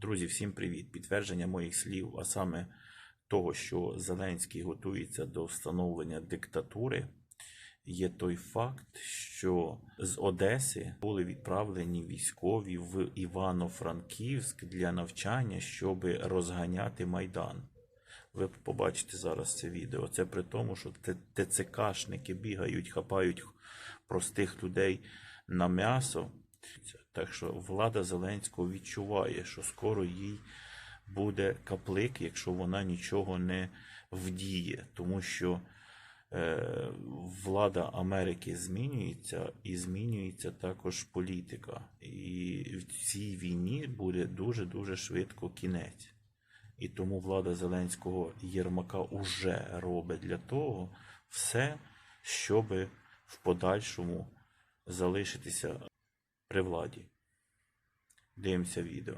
Друзі, всім привіт! Підтвердження моїх слів, а саме того, що Зеленський готується до встановлення диктатури, є той факт, що з Одеси були відправлені військові в Івано-Франківськ для навчання, щоб розганяти Майдан. Ви побачите зараз це відео. Це при тому, що ТЦКшники бігають, хапають простих людей на м'ясо. Так що влада Зеленського відчуває, що скоро їй буде каплик, якщо вона нічого не вдіє, тому що е, влада Америки змінюється і змінюється також політика. І в цій війні буде дуже дуже швидко кінець. І тому влада Зеленського Єрмака уже робить для того все, щоб в подальшому залишитися при владі. Дивимося відео.